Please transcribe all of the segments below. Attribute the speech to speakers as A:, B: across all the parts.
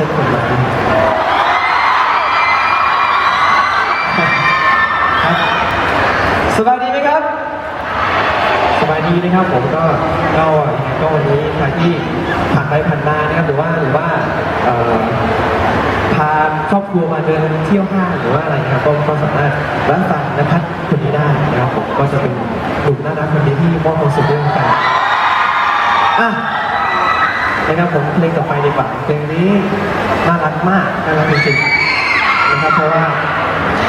A: ช่คนนั้นสบายดีไหมครับ สบายดีนะครับผมก็ก็ก็วันนี้ใครที่ผ่านไปผ่านมานะครับหรือว่าหรือว่าพาครอบครัวมาเดินเที่ยวห้างหรือว่าอะไรครับก็ก็สามารถร้านฟังนภัทรคนนี้ได้นะครับผมก็จะเป็นหนุ่มน่ารักคนนี้ที่มอบความสุขเรื่องกันอะ นะครับผมเพลงต่อไปดีกว่าเพลงนี้น่ารักมากน่ารักจริงๆนะครับเพราะว่า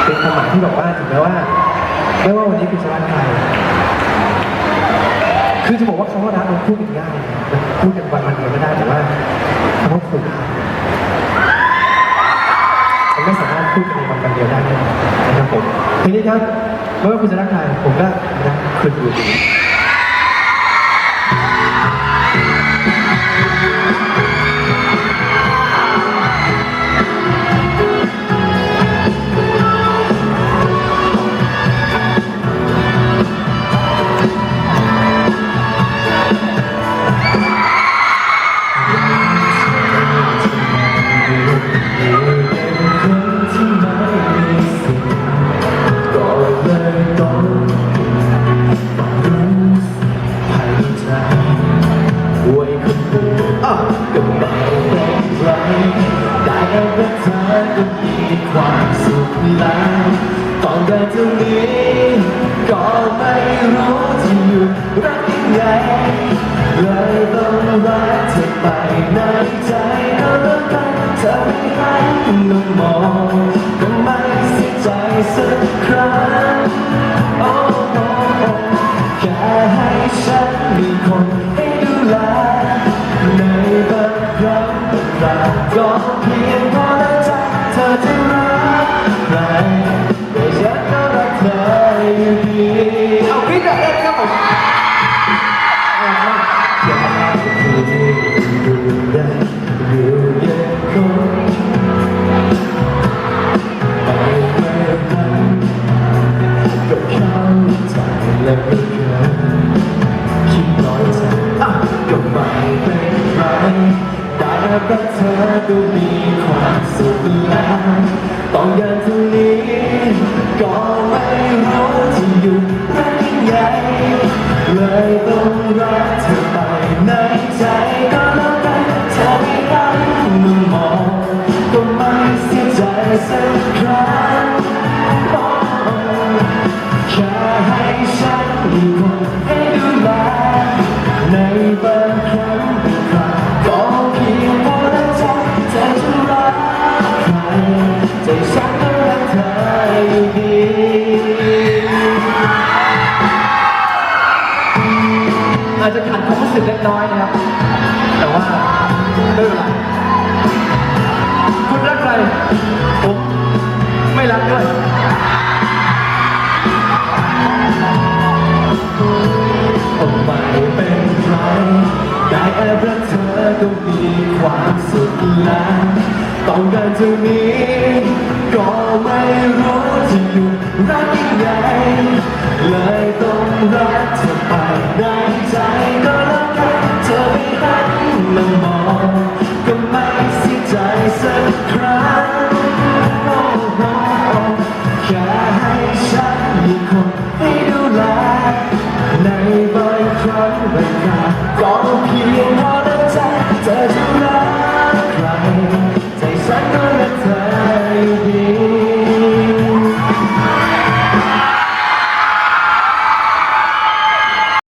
A: เป็นความหมายที่บอกว่าถึงแม้ว่าไม่ว่าวันนี้คุณจะรักใครคือจะบอกว่าคำว่ารักมันพูดกันง่ายมันพูดกันวันวันเดียวไม่ได้แต่ว่าคำว่าผูกพันมันไม่สามารถพูดกันในวันวันเดียวได้นะครับผมทีนี้ครับไม่ว่าคุณจะรักใครผมก็รักคุณอยู่ดี อะก็ไม่เป็นไรได้แค่ว่าเธอก็มีความสุขแล้วตอนได้เท่านี้ก็ไม่รู้จะหยุดรักยังไงเลยต้องรักเธอไปในใจก็แล้วกันเธอไม่ให้ลงมองก็ไม่เสียใจสักครั้งโอ้โอ้โอ้แค่ให้ฉันมีคน บางคราวก็เพียงพอแล้วใจเธอจะ รักเธอก็มีความสุขแล้วต้องการเท่านี้ก็ไม่ อาจจะขัดความรู้สึกเล็กน้อยนะครับ แต่ว่าไม่เป็นไรคุณรักใครผมไม่รักด้วยผมไม่เป็นไรได้แอบรักเธอก็มีความสุขแล้วต้องการเท่านี้ก็ไม่รู้จะอยู่รักยังไงเลยต้องรักเธอไปในใจก็แล้ ในบางครั้งบางคราก็เพียงพอใจเธอจะรัก